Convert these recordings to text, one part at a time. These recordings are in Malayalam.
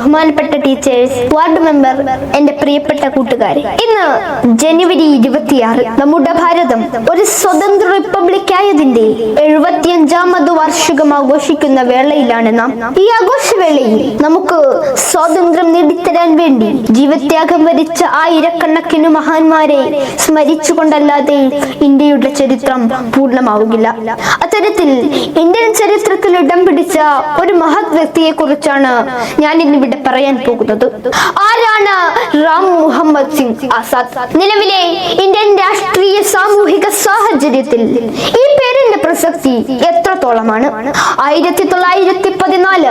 ബഹുമാനപ്പെട്ട ടീച്ചേഴ്സ് വാർഡ് മെമ്പർ എന്റെ പ്രിയപ്പെട്ട കൂട്ടുകാരെ. ഇന്ന് ജനുവരി ഇരുപത്തിയാറ് നമ്മുടെ ഭാരതം ഒരു സ്വതന്ത്ര റിപ്പബ്ലിക് ആയതിന്റെ എഴുപത്തിയഞ്ചാമത് വാർഷികം ആഘോഷിക്കുന്ന വേളയിലാണ് നാം. ഈ ആഘോഷവേളയിൽ നമുക്ക് സ്വാതന്ത്ര്യം നേടിത്തരാൻ വേണ്ടി ജീവത്യാഗം വരിച്ച ആയിരക്കണക്കിന് മഹാന്മാരെ സ്മരിച്ചുകൊണ്ടല്ലാതെ ഇന്ത്യയുടെ ചരിത്രം പൂർണമാവുകയില്ല. അത്തരത്തിൽ ഇന്ത്യൻ ചരിത്രത്തിൽ ഇടം പിടിച്ച ഒരു മഹത് വ്യക്തിയെ കുറിച്ചാണ് ഞാൻ ഇന്നിവിടെ പറയാൻ പോകുന്നത്. ആരാണ് റാം മുഹമ്മദ് സിംഗ് ആസാദ്? നിലവിലെ ഇന്ത്യൻ രാഷ്ട്രീയ സാമൂഹിക സാഹചര്യത്തിൽ ഈ പേരിന്റെ പ്രസക്തി എത്രത്തോളമാണ്? ആയിരത്തി തൊള്ളായിരത്തി പതിനാല്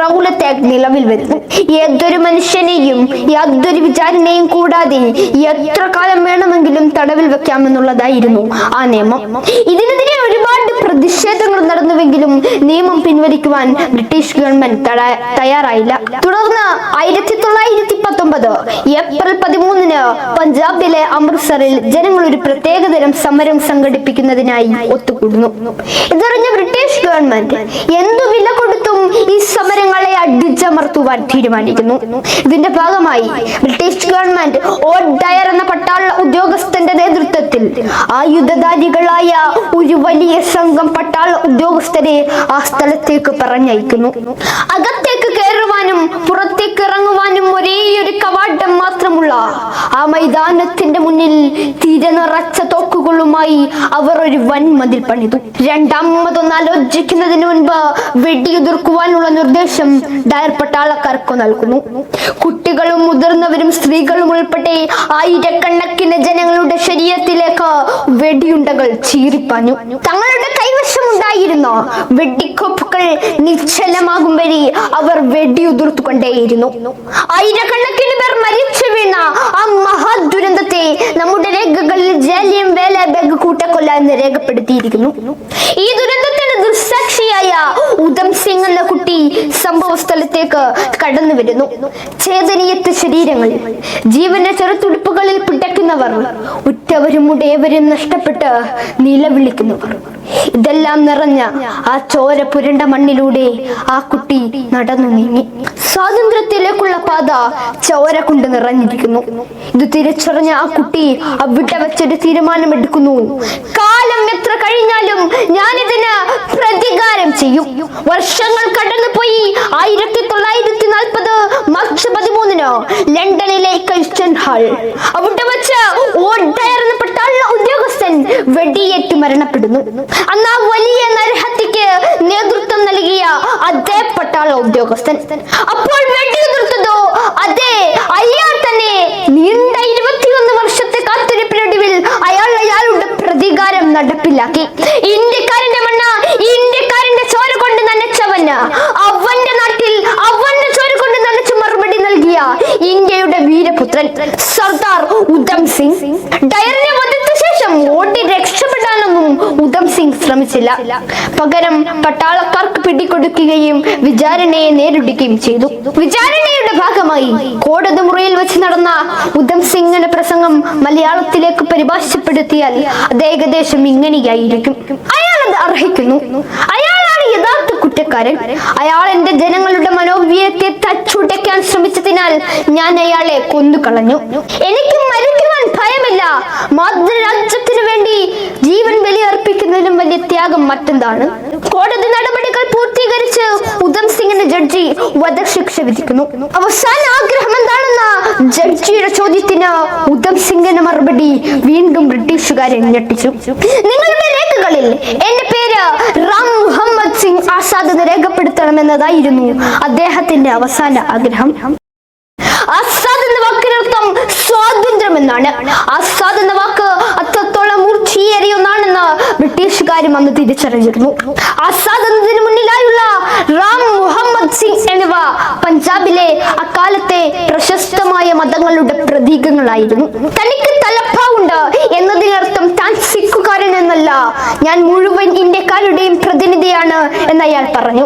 റൗലത്ത് ആക്ട് നിലവിൽ വരുന്നു. ഏതൊരു മനുഷ്യനെയും യാതൊരു വിചാരണയും കൂടാതെ എത്ര കാലം വേണമെങ്കിലും തടവിൽ വെക്കാമെന്നുള്ളതായിരുന്നു ആ നിയമം. ഇതിനെതിരെ ഒരുപാട് പ്രതിഷേധങ്ങൾ നടന്നുവെങ്കിലും നിയമം പിൻവലിക്കുവാൻ ബ്രിട്ടീഷ് ഗവൺമെന്റ് തയ്യാറായില്ല. തുടർന്ന് ആയിരത്തി തൊള്ളായിരത്തി പത്തൊമ്പത് ഏപ്രിൽ പതിമൂന്നിന് പഞ്ചാബിലെ അമൃത്സറിൽ ജനങ്ങൾ ഒരു പ്രത്യേക തരം സമരം സംഘടിപ്പിക്കുന്നതിനായി ഒത്തുകൂടുന്നു. ഇതറിഞ്ഞ ബ്രിട്ടീഷ് ഗവൺമെന്റ് എന്തു വില കൊടുത്തും ഈ സമരങ്ങളെ അടിച്ചമർത്തുവാൻ തീരുമാനിക്കുന്നു. ഇതിന്റെ ഭാഗമായി ബ്രിട്ടീഷ് ഗവൺമെന്റ് ഓഡ് ഡയർ എന്ന പട്ടാള ഉദ്യോഗസ്ഥന്റെ നേതൃത്വത്തിൽ ആയുധധാരികളായ ഒരു വലിയ സംഘം പട്ടാള ഉദ്യോഗസ്ഥരെ ആ സ്ഥലത്തേക്ക് പറഞ്ഞയക്കുന്നു. അകത്തേക്ക് കയറുവാനും പുറത്തേക്ക് ഇറങ്ങുവാനും ഒരേ ഒരു കവാടം മാത്രമുള്ള ആ മൈതാനത്തിന്റെ മുന്നിൽ തീരെ നിറച്ച തോക്കുകളുമായി അവർ ഒരു വൻ മതിൽ പണിതു. രണ്ടാമതൊന്ന് ആലോചിക്കുന്നതിന് മുൻപ് വെടിയുതിർക്കുവാനുള്ള നിർദ്ദേശം ഡയർ പട്ടാളക്കാർക്ക് നൽകുന്നു. കുട്ടികളും മുതിർന്നവരും സ്ത്രീകളും ഉൾപ്പെടെ ആയിരക്കണക്കിന് ജനങ്ങളുടെ ശരീരത്തിലേക്ക് വെടിയുണ്ടകൾ ചീറിപ്പാഞ്ഞു. തങ്ങളുടെ കൈവശമുണ്ടായിരുന്ന വെടിക്കോപ്പുകൾ നിശ്ചലമാകും വരെ അവർ വെടിയുതിർത്തുകൊണ്ടേയിരുന്നു. ആയിരക്കണക്കിന് പേർ മരിച്ചു വീണ ആ എന്ന് രേഖപ്പെടുത്തിയിരിക്കുന്നു. ഈ ദുരന്തത്തിന് ദുസ്സാക്ഷിയായ ഉദം സിംഗ് എന്ന കുട്ടി സംഭവ സ്ഥലത്തേക്ക് കടന്നു വരുന്നു. ചേതനീയത്ത് ശരീരങ്ങളിൽ ജീവന്റെ ചെറുത്തുടുപ്പുകളിൽ പിടയ്ക്കുന്നവർ ഉറ്റവരും ഉടയവരും നഷ്ടപ്പെട്ട് നിലവിളിക്കുന്നവർ. ഇതെല്ലാം നിറഞ്ഞ ആ ചോര പുരണ്ട മണ്ണിലൂടെ ആ കുട്ടി നടന്നു നീങ്ങി. സ്വാതന്ത്ര്യത്തിലേക്കുള്ള പാത ചോര കൊണ്ട് നിറഞ്ഞിരിക്കുന്നു. ഇത് തിരിച്ചറിഞ്ഞ ആ കുട്ടി അവിടെ വെച്ചൊരു തീരുമാനമെടുക്കുന്നു. കാലം എത്ര കഴിഞ്ഞാലും ഞാൻ ഞാനിതിന് പ്രതികാരം ചെയ്യും. വർഷങ്ങൾ കടന്നുപോയി ആയിരത്തി തൊള്ളായിരത്തി നാൽപ്പത് മാർച്ച് പതിമൂന്നിന് ലണ്ടനിലെ ക്രിസ്ത്യൻ ഹാൾ. അവിടെ വെച്ച് ഉദ്യോഗസ്ഥൻ വെടിയേറ്റ് മരണപ്പെടുന്നു. അന്ന് ആ വലിയ നരഹത്യക്ക് നേതൃത്വം നൽകിയ അതേ പട്ടാള ഉദ്യോഗസ്ഥൻ. അപ്പോൾ വെടിയുതിർത്തതോ അതെ അയാൾ തന്നെ നീണ്ട ഇരുപത്തിയൊന്ന് വർഷത്തെ കാത്തിരിപ്പിനൊടുവിൽ അയാൾ അയാളുടെ പ്രതികാരം നടപ്പിലാക്കി. ഇന്ത്യക്കാരന്റെ മണ്ണ ഇന്ത്യക്കാരന്റെ ചോര കൊണ്ട് നനച്ചവന് അവന്റെ നാട്ടിൽ അവന്റെ ചോര കൊണ്ട് നനച്ച് മറുപടി നൽകിയ ഇന്ത്യയുടെ വീരപുത്രൻ സർദാർ ഉധം സിംഗ്. ഉധം സിംഗ് ശ്രമിച്ചില്ല. പകരം പട്ടാളക്കാർക്ക് പിടികൊടുക്കുകയും വിചാരണയെ നേരിടുകയും ചെയ്തു. വിചാരണയുടെ ഭാഗമായി കോടതി മുറിയിൽ വെച്ച് നടന്ന ഉധം സിംഗിന്റെ പ്രസംഗം മലയാളത്തിലേക്ക് പരിഭാഷപ്പെടുത്തിയാൽ അത് ഏകദേശം ഇങ്ങനെയായിരിക്കും. അയാൾ അത് അർഹിക്കുന്നു. അയാളാണ് യഥാർത്ഥ കുറ്റക്കാരൻ. അയാൾ എന്റെ ജനങ്ങളുടെ മനോവ്യത്തെ തച്ചുടയ്ക്കാൻ ശ്രമിച്ചതിനാൽ ഞാൻ അയാളെ കൊന്നുകളഞ്ഞു. എനിക്ക് മരിക്കുവാൻ ഭയമില്ല. മാതൃരാജ്യത്തിനു വേണ്ടി ജീവൻ ബലിയർപ്പിക്കുന്നതിലും വലിയ ത്യാഗം മറ്റെന്താണ്? കോടതി നടപടികൾ പൂർത്തീകരിച്ച് ഉദം സിംഗിന്റെ ജഡ്ജി വധശിക്ഷ വിധിക്കുന്നു. അവസാന ആഗ്രഹം എന്താണെന്ന ജഡ്ജിയുടെ ചോദ്യത്തിന് ഉദം സിംഗിന്റെ മറുപടി വീണ്ടും ബ്രിട്ടീഷുകാരെ ഞെട്ടിച്ചു. നിങ്ങളുടെ രേഖകളിൽ എന്റെ പേര് റാം മുഹമ്മദ് ആസാദ് രേഖപ്പെടുത്തണമെന്നതായിരുന്നു അദ്ദേഹത്തിന്റെ അവസാന ആഗ്രഹം. ആസാദ് എന്ന വാക്കിനർത്ഥം സ്വാതന്ത്ര്യം എന്നാണ് ആസാദ് എന്ന വാക്ക് അത്രത്തോളം മൂർച്ചയേറിയ ഒന്നാണെന്ന് ബ്രിട്ടീഷുകാരും അന്ന് തിരിച്ചറിഞ്ഞിരുന്നു. ആസാദ് എന്നതിന് മുന്നിലായുള്ള റാം മുഹമ്മദ് സിംഗ് എന്നിവ പഞ്ചാബിലെ അക്കാലത്തെ പ്രശസ്തമായ മതങ്ങളുടെ പ്രതീകങ്ങളായിരുന്നു. തനിക്ക് തലപ്പാവുണ്ട് എന്നതിനർത്ഥം താൻ സിഖുകാരൻ എന്നല്ല. ഞാൻ മുഴുവൻ ഇന്ത്യക്കാരുടെയും പ്രതിനിധിയാണ് എന്ന് അയാൾ പറഞ്ഞു.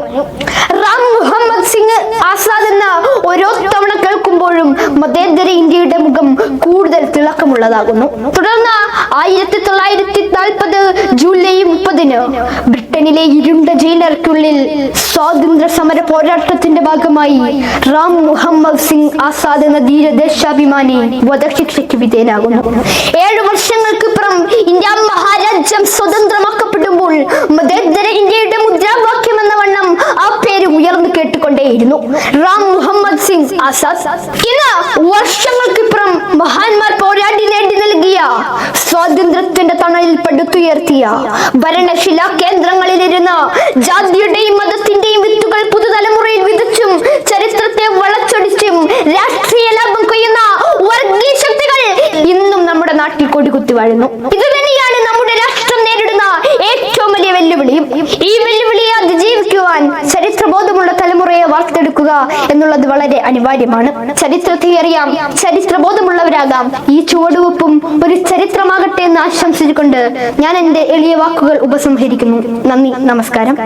റാം മുഹമ്മദ് സിംഗ് ആസാദ് എന്ന ഓരോ തവണ കേൾക്കുമ്പോഴും മതേതര ഇന്ത്യയുടെ മുഖം കൂടുതൽ തിളക്കമുള്ളതാകുന്നു. തുടർന്ന് ആയിരത്തി തൊള്ളായിരത്തി നാൽപ്പത് ജൂലൈ മുപ്പതിന് ബ്രിട്ടനിലെ ഇരുണ്ട ജയിലർക്കുള്ളിൽ സ്വാതന്ത്ര്യ സമര പോരാട്ടത്തിന്റെ ഭാഗമായി റാം മുഹമ്മദ് സിംഗ് ആസാദ് എന്ന ധീരദേശാഭിമാനി വധശിക്ഷയ്ക്ക് വിധേയനാകുന്നു. ഏഴു വർഷങ്ങൾക്ക് ഇന്ത്യ മഹാരാജ്യം സ്വതന്ത്രമാക്കപ്പെടുമ്പോൾ മതേതര ഇന്ത്യയുടെ മുദ്രാവാക്യം എന്ന വണ്ണം ആ പേര് ഉയർന്നു കേട്ടുകൊണ്ടേയിരുന്നു. റാം മുഹമ്മദ് സിംഗ് ആസാദ്. ഇന്ന് വർഷങ്ങൾക്കിപ്പുറം മഹാന്മാർ പോരാടി നേടി നൽകിയ സ്വാതന്ത്ര്യത്തിന്റെ തണലിൽ പടുത്തുയർത്തിയ ഭരണശിലാ കേന്ദ്രങ്ങളിലിരുന്ന് ജാതിയുടെയും മതത്തിന്റെയും വിത്തുകൾ പുതുതലമുറയിൽ വിതച്ചും ചരിത്രത്തെ വളച്ചൊടിച്ചും രാഷ്ട്രീയ ലാഭം കൊയ്യുന്ന വർഗീയ ശക്തികൾ ഇന്നും നമ്മുടെ നാട്ടിൽ കൊടികുത്തി വാഴുന്നു. ഇത് വലിയ വെല്ലുവിളിയും ഈ വെല്ലുവിളിയെ അതിജീവിക്കുവാൻ ചരിത്രബോധമുള്ള തലമുറയെ വാർത്തെടുക്കുക എന്നുള്ളത് വളരെ അനിവാര്യമാണ്. ചരിത്രത്തെ അറിയാം ചരിത്രബോധമുള്ളവരാകാം. ഈ ചുവടുവെപ്പും ഒരു ചരിത്രമാകട്ടെ എന്ന് ആശംസിച്ചുകൊണ്ട് ഞാൻ എന്റെ എളിയ വാക്കുകൾ ഉപസംഹരിക്കുന്നു. നന്ദി നമസ്കാരം.